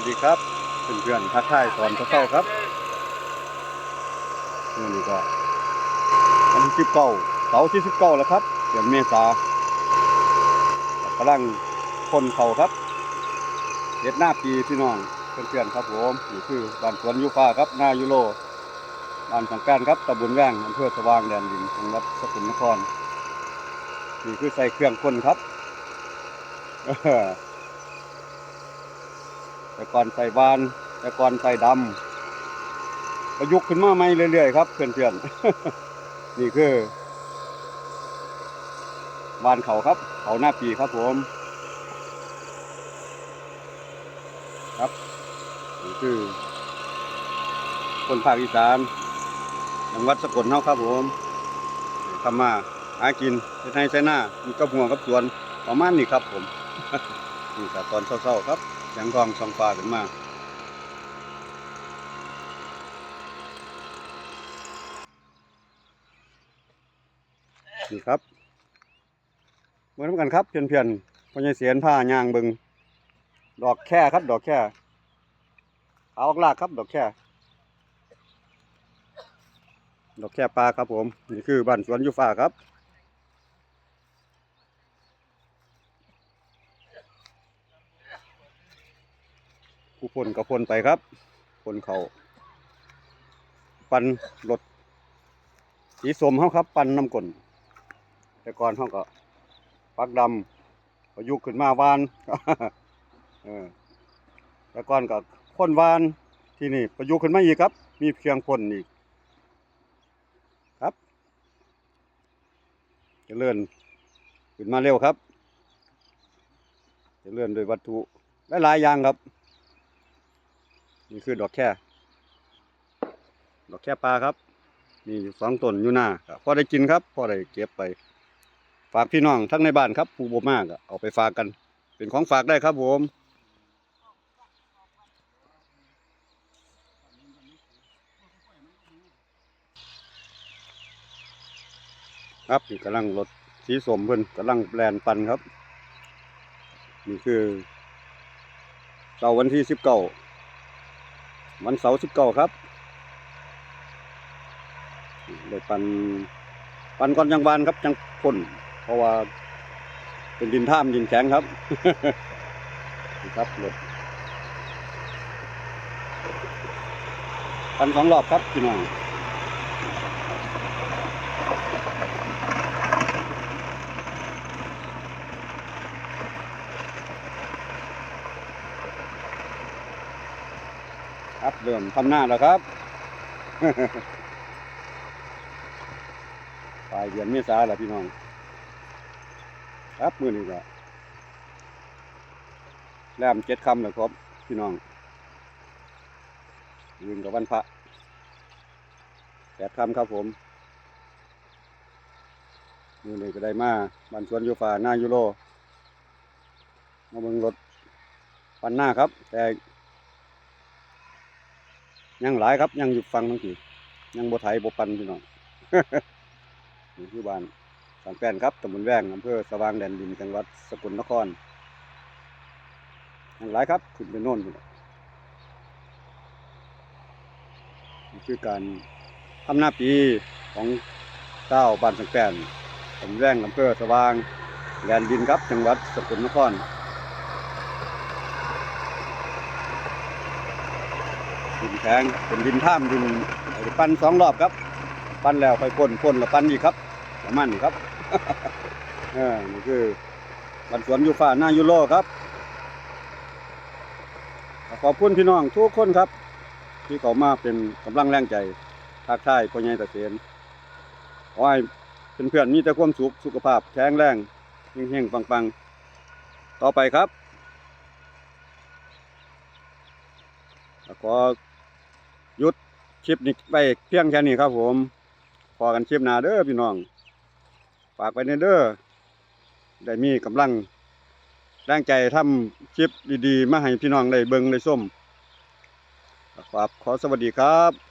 วัสดีครับเพื่อนๆทักทายตอนเช้าครับนี่นี่ก็วันที่สิบเก้าเสาร์ที่สิบเก้าแล้วครับเดือนเมษากำลังคนเขาครับเด็ดหน้าปีพี่น้องเพื่อนๆครับผมนี่คือบ้านสวนยูฟ้าครับหน้ายูโรบ้านสังการครับตำบลแว่งอำเภอสว่างแดนดินจังหวัดสกลนครนี่คือใส่เครื่องคนครับ แต่ก่อนใส่บาน แต่ก่อนใส่ดำประยุกต์ขึ้นมาใหม่เรื่อยๆครับเพื่อนๆ นี่คือบานเขาครับ เขาหน้าปีครับผม ครับนี่คือ คนภาคอีสานจังหวัดสกลเฮาครับผมทำมาหากินเฮ็ดให้ใช้หน้ามีกับหัวกับสวนประมาณนี้ครับผมนี่ครับตอนเช้าๆครับ แสงทองสองฟ้าขึ้นมานี่ครับเหมือนกันครับเพื่อนๆพญเสียนผ้ายางบิงดอกแค่ครับ ดอกแค่เอาออกลากครับ ดอกแค่ ดอกแค่ปลาครับผม นี่คือบ้านสวนยูฟ้าครับ ผู้พ่นก็พ่นไปครับพ่นเขาปันรถสีสมเขาครับ ปันน้ำกลนแต่ก่อนเขาก็ปักดำประยุกต์ขึ้นมาวานเออแต่ก่อนก็พ่นวานที่นี่ประยุกต์ขึ้นมาอีกครับ มีเครื่องพ่นอีกครับจะเลื่อนขึ้นมาเร็วครับจะเลื่อนโดวยวัตถุหลายๆอย่างครับ นี่คือดอกแค่ ดอกแค่ปลาครับมีสองต้นอยู่หน้าพอได้กินครับพอได้เก็บไป ฝากพี่น้องทั้งในบ้านครับผูบมากเอาไปฝากกัน เป็นของฝากได้ครับผมครับนี่กำลังรถสีสมเพิ่นกำลังแลนปันครับ นี่คือเสาร์วันที่สิบเก้า วันเสาร์สิบเก้าครับเลยปันปันก่อนยังบานครับจังพ่นเพราะว่าเป็นดินท่ามดินแข็งครับครับรถปันสองรอบครับพี่น้อง ครับเริ่มทำหน้าแล้วครับปลายเดือนเมษาแล้วพี่น้อง ครับมือนี้ก็แรมเจ็ดคำแล้วครับพี่น้องยืนกับวันพระแปดคำครับผมมือนี้ก็ได้มาบ้านสวนโยฟาหน้ายูโรมาเบิงรถปันหน้าครับ แต่ ยังหลายครับ ยังอยู่ฟังทั้งทียังบ่ไถบ่ปันพี่น้องนี่คือบ้านสังแป้นครับตำบลแวงอำเภอสว่างแดนดินจังหวัดสกลนครยังหลายครับขึ้นไปโน่นพุ่นน่ะนี่คือการทำหน้าปีของเจ้าบ้านสังแป้นตำบลแวงอำเภอสว่างแดนดินครับ จังหวัดสกลนคร ดินแข็งเป็นดินท่ามดินปั้นสองรอบครับ ปั้นแล้วค่อยพ่นพ่นแล้วปั้นอีกครับประมาณนี้ครับเออนี่คือบันสวนยูฟ้าหน้ายูโรครับ ขอบคุณพี่น้องทุกคนครับ ที่เขามาเป็นกำลังแรงใจทักทายพ่อใหญ่ตะเสียนขอให้เป็นเพื่อนมีแต่ความสุขสุขภาพแข็งแรงเฮงๆปังๆ ต่อไปครับแล้วขอ ยุดคลิปนี้ไปเพียงแค่นี้ครับผมพอกันคลิปหน้าเด้อพี่น้องฝากไปในเด้อได้มีกำลังร่างใจทำคลิปดีๆ มาให้พี่น้องได้เบิ่งได้ส้มฝากขอสวัสดีครับ